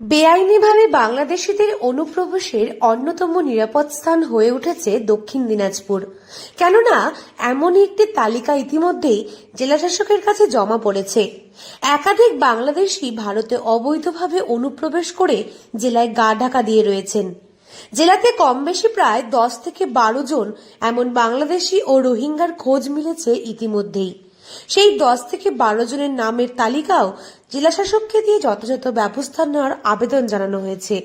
বেআইনিভাবে বাংলাদেশিদের অনুপ্রবেশের অন্যতম নিরাপদ স্থান হয়ে উঠেছে দক্ষিণ দিনাজপুর। কেননা, এমনই একটি তালিকা ইতিমধ্যেই জেলাশাসকের কাছে জমা পড়েছে। একাধিক বাংলাদেশি ভারতে অবৈধভাবে অনুপ্রবেশ করে জেলায় গা ঢাকা দিয়ে রয়েছেন। জেলাতে কম বেশি প্রায় দশ থেকে বারো জন এমন বাংলাদেশি ও রোহিঙ্গার খোঁজ মিলেছে ইতিমধ্যেই। সেই দশ থেকে বারো জনের নামের তালিকাও জেলাশাসককে দিয়ে যথাযথ ব্যবস্থা নেওয়ার আবেদন জানানো হয়েছে।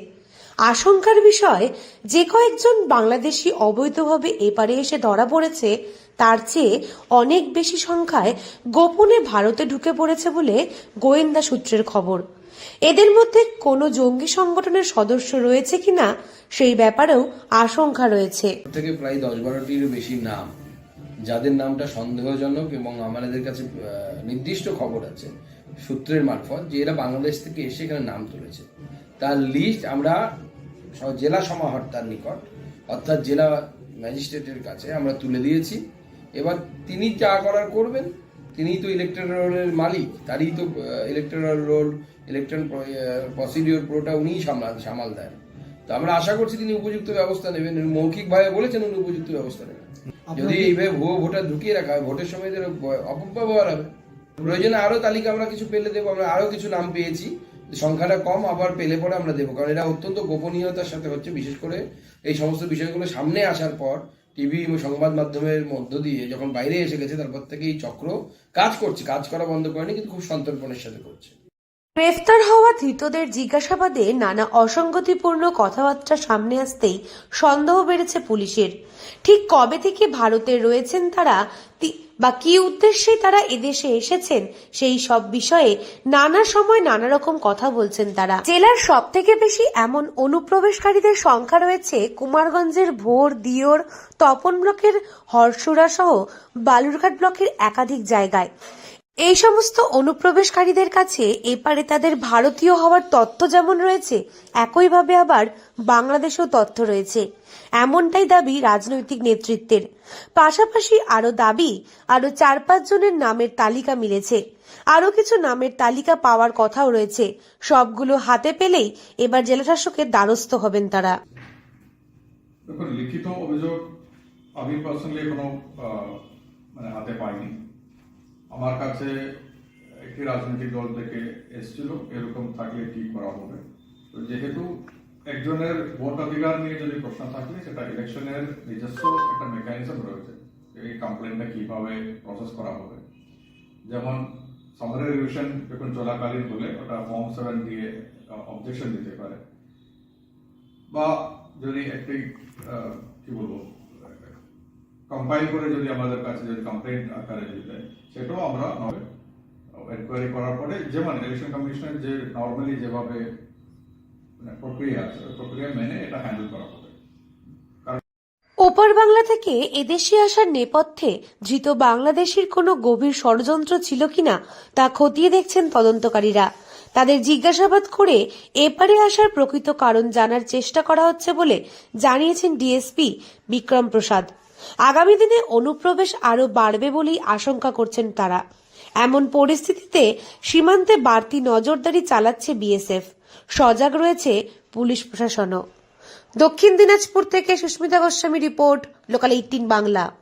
আশঙ্কার বিষয়, যে কয়েকজন বাংলাদেশি অবৈধভাবে এপারে এসে ধরা পড়েছে, তার চেয়ে অনেক বেশি সংখ্যায় গোপনে ভারতে ঢুকে পড়েছে বলে গোয়েন্দা সূত্রের খবর। এদের মধ্যে কোনো জঙ্গি সংগঠনের সদস্য রয়েছে কিনা, সেই ব্যাপারেও আশঙ্কা রয়েছে। থেকে প্রায় দশ বারোটির বেশি নাম যাদের নামটা সন্দেহজনক এবং আমাদের কাছে নির্দিষ্ট খবর আছে, সূত্রের মারফত, যে এরা বাংলাদেশ থেকে এসে এখানে নাম তুলেছে। তার লিস্ট আমরা জেলা সমাহর্তার নিকট, অর্থাৎ জেলা ম্যাজিস্ট্রেটের কাছে আমরা তুলে দিয়েছি। এবার তিনি যা করার করবেন তিনিই তো ইলেকট্রাল মালিক, তারই তো ইলেকট্রাল রোল ইলেকট্রাল প্রসিডিওর পুরোটা উনিই সামাল সামাল দেন। তো আমরা আশা করছি তিনি উপযুক্ত ব্যবস্থা নেবেন। মৌখিকভাবে বলেছেন উনি উপযুক্ত ব্যবস্থা নেবেন। যদি এইভাবে ভুয়ো ভোটার ঢুকিয়ে রাখা হয় ভোটের সময় অপব্যবহার হবে। প্রয়োজনে আরও তালিকা আমরা কিছু পেলে দেবো আমরা আরও কিছু নাম পেয়েছি। সংখ্যাটা কম আবার পেলে পরে আমরা দেবো। কারণ এটা অত্যন্ত গোপনীয়তার সাথে হচ্ছে বিশেষ করে এই সমস্ত বিষয়গুলো সামনে আসার পর টিভি এবং সংবাদ মাধ্যমের মধ্য দিয়ে যখন বাইরে এসে গেছে তারপর থেকে এই চক্র কাজ করছে। কাজ করা বন্ধ করেনি কিন্তু খুব সন্তর্পণের সাথে করছে। গ্রেফতার হওয়া ধৃতদের জিজ্ঞাসাবাদে নানা অসঙ্গতিপূর্ণ কথাবার্তা সামনে আসতেই সন্দেহ বেড়েছে পুলিশের। ঠিক কবে থেকে ভারতে রয়েছেন তারা বা কি উদ্দেশ্যে তারা এদেশে এসেছেন, সেই সব বিষয়ে নানা সময় নানা রকম কথা বলছেন তারা। জেলার সব থেকে বেশি এমন অনুপ্রবেশকারীদের সংখ্যা রয়েছে কুমারগঞ্জের ভোর, দিওর, তপন ব্লকের হরসুরা সহ বালুরঘাট ব্লকের একাধিক জায়গায়। এই সমস্ত অনুপ্রবেশকারীদের কাছে এপারে তাদের ভারতীয় হওয়ার তথ্য যেমন রয়েছে, একইভাবে আবার বাংলাদেশেও তথ্য রয়েছে। এমনটাই দাবি রাজনৈতিক নেতৃত্বের। পাশাপাশি আরও দাবি আরও চার পাঁচ জনের নামের তালিকা মিলেছে। আরও কিছু নামের তালিকা পাওয়ার কথাও রয়েছে। সবগুলো হাতে পেলেই এবার জেলাশাসকের দ্বারস্থ হবেন তারা। লিখিত অভিযোগ আমি পার্সোনালি কোনো মানে হাতে পাইনি। আমার কাছে একটি রাজনৈতিক দল থেকে এসেছিল, এরকম থাকলে কি করা হবে? তো যেহেতু একজনের ভোটাধিকার নিয়ে যদি প্রশ্ন থাকে, সেটা ইলেকশনের নিজস্ব একটা মেকানিজম রয়েছে এই কমপ্লেনটা কীভাবে প্রসেস করা হবে। যেমন সামারি রিভিশন যখন চলাকালীন হলে ওটা ফর্ম সেভেন দিয়ে অবজেকশন দিতে পারে। বা যদি একটি কি বলব কম্পাইল করে যদি আমাদের কাছে যদি কমপ্লেন্ট আকারে দিয়ে দেয়, সেটাও আমরা এনকোয়ারি করার পরে যেমন ইলেকশন কমিশনের যে নর্মালি যেভাবে মানে প্রক্রিয়া আছে প্রক্রিয়া মেনে এটা হ্যান্ডেল করা হবে। ওপার বাংলা থেকে এদেশে আসার নেপথ্যে ধৃত বাংলাদেশের কোনো গভীর ষড়যন্ত্র ছিল কিনা তা খতিয়ে দেখছেন তদন্তকারীরা। তাদের জিজ্ঞাসাবাদ করে এপারে আসার প্রকৃত কারণ জানার চেষ্টা করা হচ্ছে বলে জানিয়েছেন ডিএসপি বিক্রম প্রসাদ। আগামী দিনে অনুপ্রবেশ আরও বাড়বে বলেই আশঙ্কা করছেন তারা। এমন পরিস্থিতিতে সীমান্তে বাড়তি নজরদারি চালাচ্ছে বিএসএফ। সজাগ রয়েছে পুলিশ প্রশাসনও। দক্ষিণ দিনাজপুর থেকে Susmita Goswami report, local eighteen Bangla.